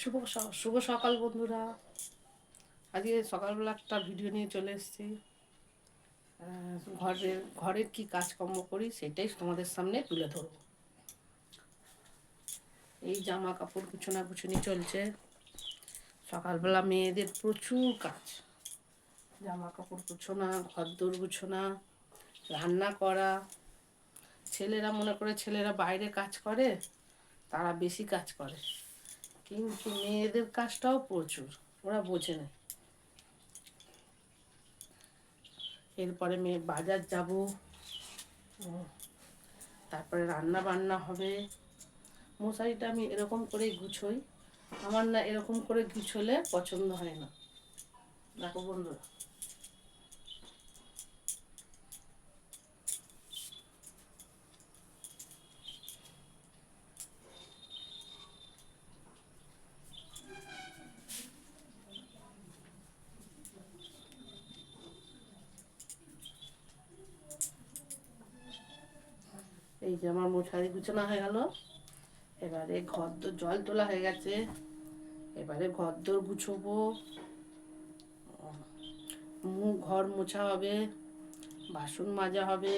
শুভ শুভ সকাল বন্ধুরা। আজকে সকালবেলা একটা ভিডিও নিয়ে চলে এসেছি। ঘরের ঘরের কি কাজকর্ম করি সেটাই তোমাদের সামনে তুলে ধরবো। এই জামা কাপড় গুছানা গুছানি চলছে। সকালবেলা মেয়েদের প্রচুর কাজ। জামা কাপড় গুছোনা ঘর দোর গুছোনা, রান্না করা। ছেলেরা মনে করে ছেলেরা বাইরে কাজ করে, তারা বেশি কাজ করে। কিন্তু মেয়েদের কাজটাও প্রচুর, ওরা বোঝে না। এরপরে মেয়ে বাজার যাব তারপরে রান্না বান্না হবে। মশারিটা আমি এরকম করে গুছোই, আমার না এরকম করে গুছোলে পছন্দ হয় না। দেখো বন্ধুরা। যে আমার মশারি গুছানো হয়ে গেল। এবারে ঘর দোর জল তোলা হয়ে গেছে। এবারে ঘর দোর গুছোবো ঘর মোছা হবে, বাসন মাজা হবে,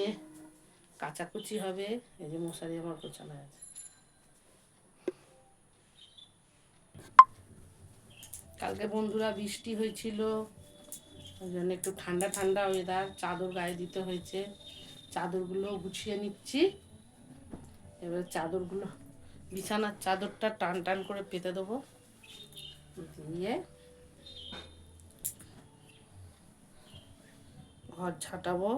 কাচাকুচি হবে। এই যে মশারি আমার গোছানো আছে কালকে বন্ধুরা বৃষ্টি হয়েছিল, ওই জন্য একটু ঠান্ডা ঠান্ডা ওয়েদার চাদর গায়ে দিতে হয়েছে। চাদরগুলো গুছিয়ে নিচ্ছি। এবার চাদরগুলো, বিছানার চাদরটা টান টান করে পেতে দেবো। দিয়ে ঘর ছাটাবো।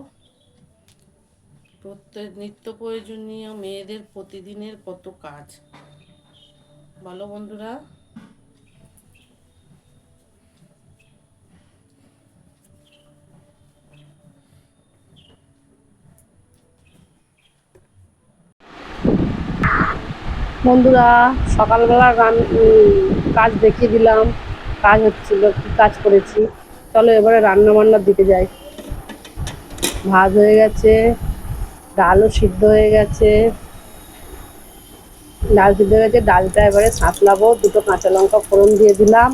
প্রত্যেক নিত্য প্রয়োজনীয় মেয়েদের প্রতিদিনের কত কাজ। ভালো বন্ধুরা। বন্ধুরা, সকালবেলা রান কাজ দেখিয়ে দিলাম। কাজ হচ্ছিল, কি কাজ করেছি? চলো এবারে রান্না বান্নার দিকে যাই। ভাত হয়ে গেছে, ডালও সিদ্ধ হয়ে গেছে। ডাল সিদ্ধ হয়ে গেছে, ডালটা এবারে সাঁতলাবো। দুটো কাঁচা লঙ্কা ফোড়ন দিয়ে দিলাম।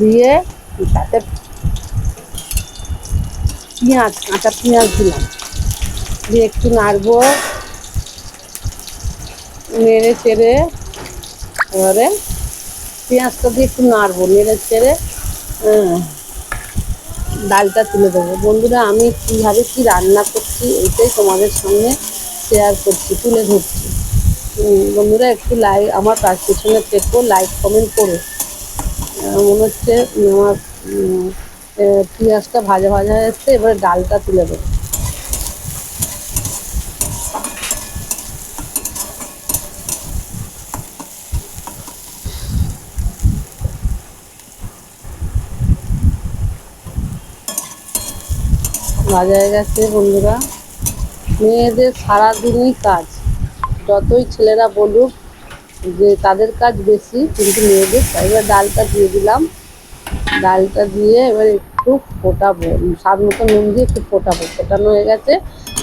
দিয়ে তাতে পেঁয়াজ, কাঁচা পেঁয়াজ দিলাম। দিয়ে একটু নাড়বো। নেড়ে চেড়ে এবারে পেঁয়াজটা দিয়ে একটু নাড়বো নেড়ে চেড়ে আহ, ডালটা তুলে দেবো। বন্ধুরা আমি কীভাবে কি রান্না করছি এইটাই তোমাদের সঙ্গে শেয়ার করছি তুলে ধরছি। বন্ধুরা একটু লাইক আমার কাজ পিছনে থেকো লাইক কমেন্ট করো। মনে হচ্ছে আমার পেঁয়াজটা ভাজা ভাজা হয়ে এবারে ডালটা তুলে দেবো। ভাজা গেছে বন্ধুরা। মেয়েদের সারাদিনই কাজ। যতই ছেলেরা বলুক যে তাদের কাজ বেশি, কিন্তু মেয়েদের। এবার ডালটা দিয়ে দিলাম। ডালটা দিয়ে এবার একটু ফোটাবো। স্বাদ মতো নুন দিয়ে একটু ফোটাবো। ফোটানো হয়ে গেছে।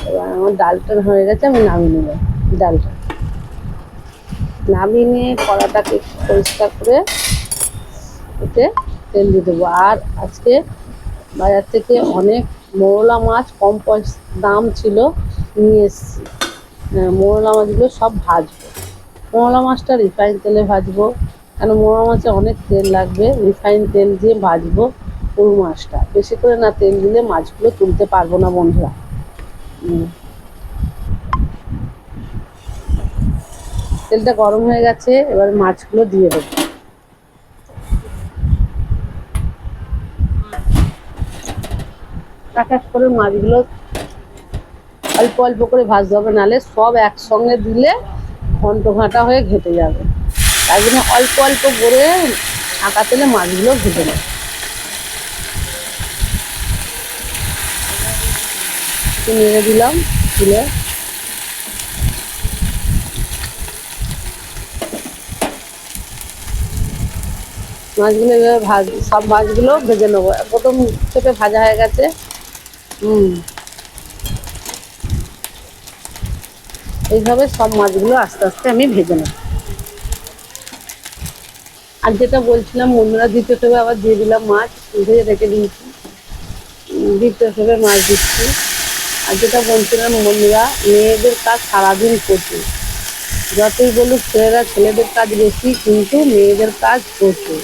এবার আমার ডালটা হয়ে গেছে, আমি নামিয়ে নেব ডালটা। নামিয়ে নিয়ে কড়াটাকে পরিষ্কার করে এতে তেল দিয়ে দেবো। আর আজকে বাজার থেকে অনেক মোরলা মাছ কম পয়সা দাম ছিল নিয়ে এসেছি। হ্যাঁ, মোরলা মাছগুলো সব ভাজবো। মোরলা মাছটা রিফাইন তেলে ভাজবো। কেন মোরলা মাছে অনেক তেল লাগবে রিফাইন তেল দিয়ে ভাজবো পুরো মাছটা। বেশি করে না তেল দিলে মাছগুলো তুলতে পারব না বন্ধুরা। তেলটা গরম হয়ে গেছে এবার মাছগুলো দিয়ে দেবো। এক করে মাছগুলো অল্প অল্প করে ভাজতে হবে নাহলে সব একসঙ্গে দিলে ঘন্ট ঘাঁটা হয়ে ঘেটে যাবে। তাই জন্য অল্প অল্প করে আঁকা তেলে মাছগুলো ভেজে নেবে। নেড়ে দিলাম, তুলে। মাছগুলো এভাবে ভাজ, সব মাছগুলো ভেজে নেব। প্রথম চেপে ভাজা হয়ে গেছে। এইভাবে সব মাছগুলো আস্তে আস্তে আমি ভেজে নেব। আর যেটা বলছিলাম, বন্ধুরা, দ্বিতীয় টেবে আবার দিয়ে দিলাম মাছ। ভেজে রেখে দিয়েছি। দ্বিতীয় টেবে মাছ দিচ্ছি। আর যেটা বলছিলাম, বন্ধুরা, মেয়েদের কাজ সারাদিন প্রচুর যতই বলুক, ছেলেরা ছেলেদের কাজ বেশি, কিন্তু মেয়েদের কাজ প্রচুর।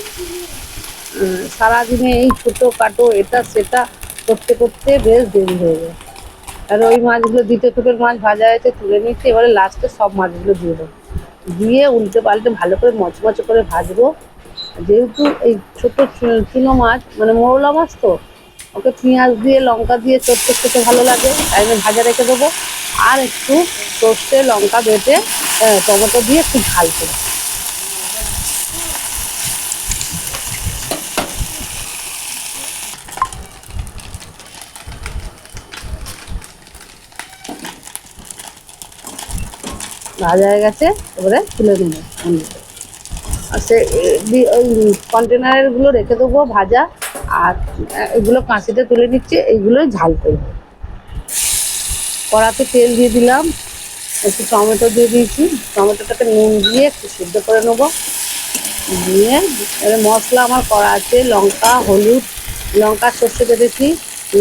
সারাদিনে এই ছোটো কাটো এটা সেটা করতে করতে বেশ দেরি হয়ে যায়। আর ওই মাছগুলো দ্বিতীয় টোপের মাছ ভাজা হয়েছে, তুলে নিচ্ছি এবারে লাস্টে সব মাছগুলো দিয়ে দেবো। দিয়ে উল্টে পাল্টে ভালো করে মচমচে করে ভাজবো। যেহেতু এই ছোটো চুনো মাছ মানে মৌলা মাছ তো, ওকে পেঁয়াজ দিয়ে, লঙ্কা দিয়ে চটকে খেতে ভালো লাগে তাই জন্য ভাজা রেখে দেবো। আর একটু সর্ষে, লঙ্কা, বেটে টমেটো দিয়ে একটু ঝাল করে। ভাজা হয়ে গেছে, এবারে তুলে নেব। আর সে ওই কন্টেনারেরগুলো রেখে দেবো ভাজা, আর এগুলো কাঁচিতে তুলে নিচ্ছি, এইগুলোই ঝাল করব। কড়াতে তেল দিয়ে দিলাম, একটু টমেটো দিয়ে দিয়েছি, টমেটোটাকে নুন দিয়ে একটু সিদ্ধ করে নেব। দিয়ে এবারে মশলা আমার করা আছে, লঙ্কা, হলুদ, লঙ্কা সর্ষে বেঁধেছি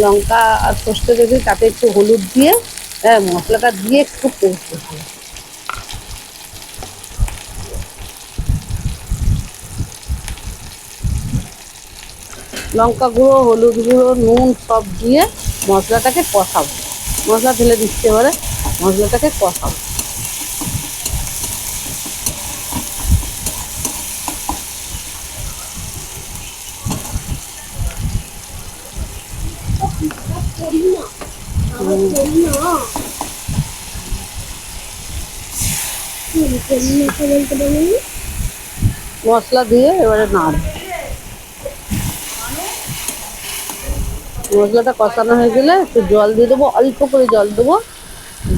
লঙ্কা আর সর্ষে বেঁধে তাতে একটু হলুদ দিয়ে হ্যাঁ মশলাটা দিয়ে একটু কষতে লঙ্কা গুঁড়ো হলুদ গুঁড়ো নুন সব দিয়ে মশলাটাকে কষাবো। মশলা ঢেলে দিচ্ছে এবারে, মশলাটাকে কষাবো। মশলা দিয়ে এবারে নাড় মশলাটা কষানো হয়ে গেলে একটু জল দিয়ে দেবো, অল্প করে জল দেবো,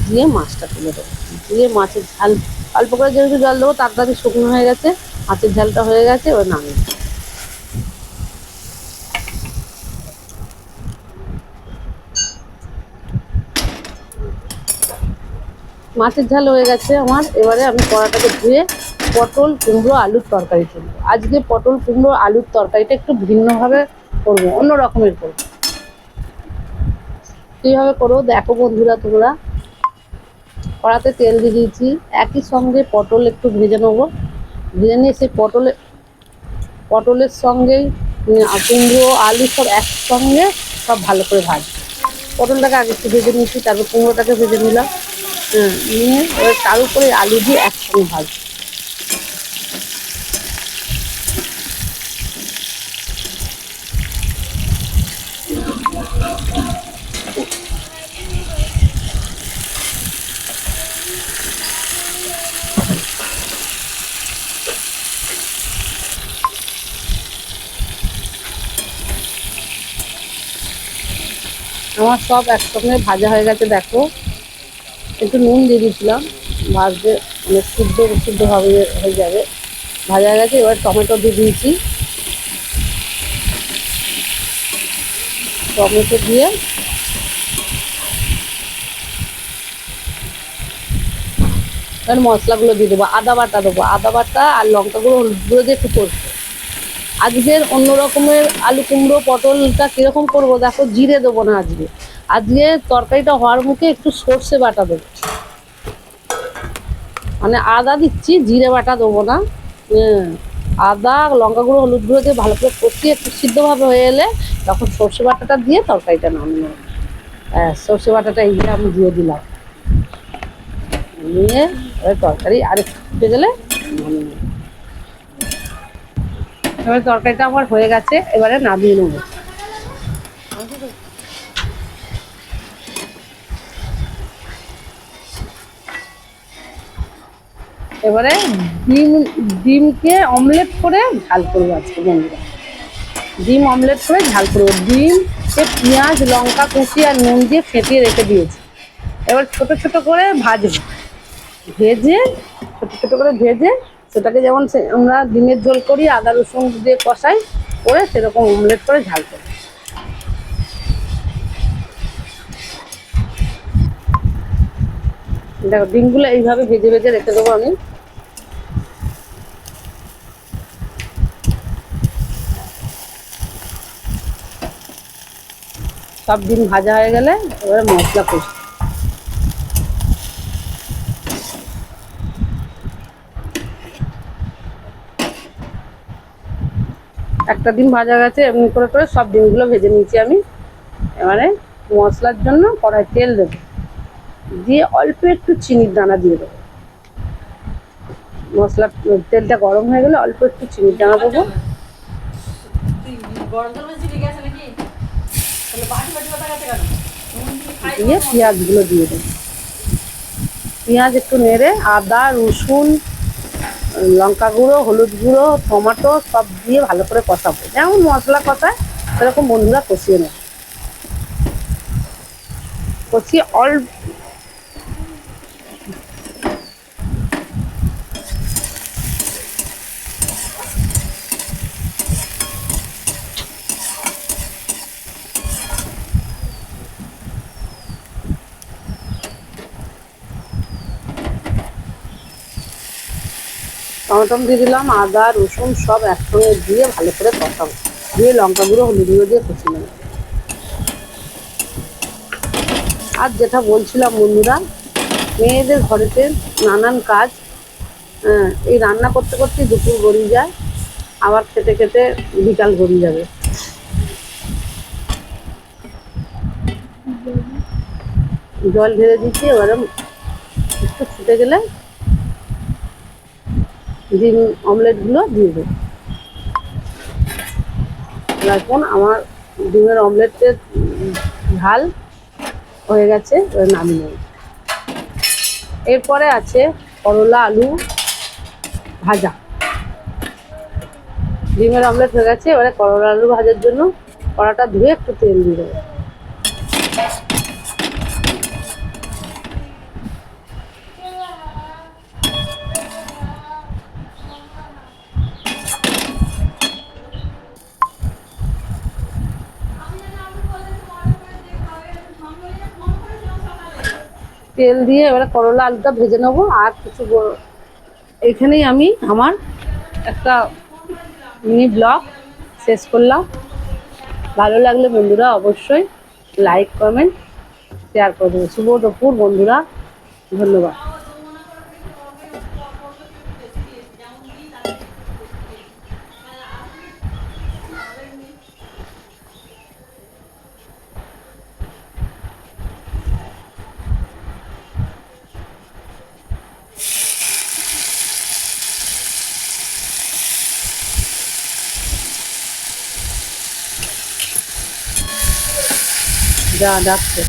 দিয়ে মাছটা তুলে দেবো। দিয়ে মাছের ঝাল, অল্প করে যেহেতু জল দেবো, তাড়াতাড়ি শুকনো হয়ে গেছে, মাছের ঝালটা হয়ে গেছে, এবার নামিয়ে মাছের ঝাল হয়ে গেছে আমার, এবারে আমি কড়াটাকে ধুয়ে পটল, কুমড়ো, আলুর তরকারি করব। আজকে পটল, কুমড়ো, আলুর তরকারিটা একটু ভিন্নভাবে করব অন্য রকমের করব। কীভাবে করো, দেখো বন্ধুরা তোমরা। কড়াতে তেল দিয়ে দিয়েছি। একই সঙ্গে পটল একটু ভেজে নেব। ভেজে নিয়ে সেই পটলে, পটলের সঙ্গেই কুমড়ো, আলু সব একসঙ্গে সব ভালো করে ভাজ পটলটাকে আগে একটু ভেজে নিয়েছি, তারপর কুমড়োটাকে ভেজে নিলাম। নিয়ে তার উপরে আলু দিয়ে একসঙ্গে ভাজবো। আমার সব একসঙ্গে ভাজা হয়ে গেছে, দেখো। একটু নুন দিয়ে দিয়েছিলাম, ভাজতে মানে সিদ্ধ সিদ্ধভাবে হয়ে যাবে। ভাজা হয়ে গেছে, এবার টমেটো দিয়ে দিয়েছি। টমেটো দিয়ে এবার মশলাগুলো দিয়ে দেবো, আদা বাটা দেবো। আদা বাটা আর লঙ্কা গুঁড়ো হলুদ গুঁড়ো দিয়ে একটু করব আজকের অন্য রকমের আলু কুমড়ো, পটলটা কীরকম করব? দেখো, জিরে দেবো না আজকে। আজকে তরকারিটা হওয়ার মুখে একটু সর্ষে বাটা দেবো। মানে আদা দিচ্ছি, জিরে বাটা দেবো না। হ্যাঁ আদা, লঙ্কা গুঁড়ো, হলুদ গুঁড়ো দিয়ে ভালো করে কষিয়ে একটু সিদ্ধভাবে হয়ে এলে তখন সর্ষে বাটাটা দিয়ে তরকারিটা নামিয়ে নেব। হ্যাঁ সর্ষে বাটাটা এই আমি দিয়ে দিলাম। নিয়ে তরকারি আর একটু গেলে নামিয়ে এবার তরকারিটা আমার হয়ে গেছে, এবারে নামিয়ে নেব। এবারে ডিম, ডিমকে অমলেট করে ঝাল করব আজকে বন্ধুরা। ডিম অমলেট করে ঝাল করব। ডিমকে পেঁয়াজ, লঙ্কা, কুচি আর নুন দিয়ে ফেটিয়ে রেখে দিয়েছি। এবার ছোট ছোট করে ভাজবো। ভেজে, ছোট ছোট করে ভেজে সেটাকে যেমন আমরা ডিমের ঝোল করি, আদা রসুন দিয়ে কষাই করে সেরকম অমলেট করে ঝাল করি। দেখো, ডিমগুলো এইভাবে ভেজে ভেজে রেখে দেবো আমি। সব ডিম ভাজা হয়ে গেলে এবারে মশলা কষি একটা ডিম ভাজা গেছে, এমনি করে করে সব ডিমগুলো ভেজে নিয়েছি আমি। এবারে মশলার জন্য কড়াই তেল দেবো। দিয়ে অল্প একটু চিনির দানা দিয়ে দেবো। মশলা তেলটা গরম হয়ে গেলে অল্প একটু চিনির দানা দেবো। দিয়ে পেঁয়াজগুলো দিয়ে দেবো। পেঁয়াজ একটু নেড়ে, আদা, রসুন লঙ্কা গুঁড়ো, হলুদ গুঁড়ো, টমেটো, সব দিয়ে ভালো করে কষাবো। যেমন মশলা কষায়, সেরকম বন্ধুরা কষিয়ে নেব। কষিয়ে অল্প টমেটম দিয়ে দিলাম আদা রসুন সব একসঙ্গে দিয়ে ভালো করে কষাবো। দিয়ে লঙ্কা গুঁড়ো হলুদ গুঁড়ো দিয়ে কষিয়ে নেব। আর যেটা বলছিলাম বন্ধুরা মেয়েদের ঘরেতে নানান কাজ হ্যাঁ, এই রান্না করতে করতে দুপুর গড়িয়ে যায় আবার খেতে খেতে বিকাল গড়িয়ে যাবে। জল ঢেলে দিচ্ছি এবারে একটু ফুটে গেলে ডিম অমলেটগুলো দিয়ে দেবো। এখন আমার ডিমের অমলেটের ঝাল হয়ে গেছে নামিয়ে নেব। এরপরে আছে করলা আলু ভাজা। ডিমের অমলেট হয়ে গেছে, এবারে করলা আলু ভাজার জন্য কড়াটা ধুয়ে একটু তেল দিয়ে দেবো। তেল দিয়ে এবারে করলা আলুটা ভেজে নেব, আর কিছু এইখানেই এখানেই আমি আমার একটা মিনি ব্লগ শেষ করলাম। ভালো লাগলে বন্ধুরা অবশ্যই লাইক কমেন্ট শেয়ার করে দেবে। শুভ দুপুর বন্ধুরা, ধন্যবাদ। যা ডাকছে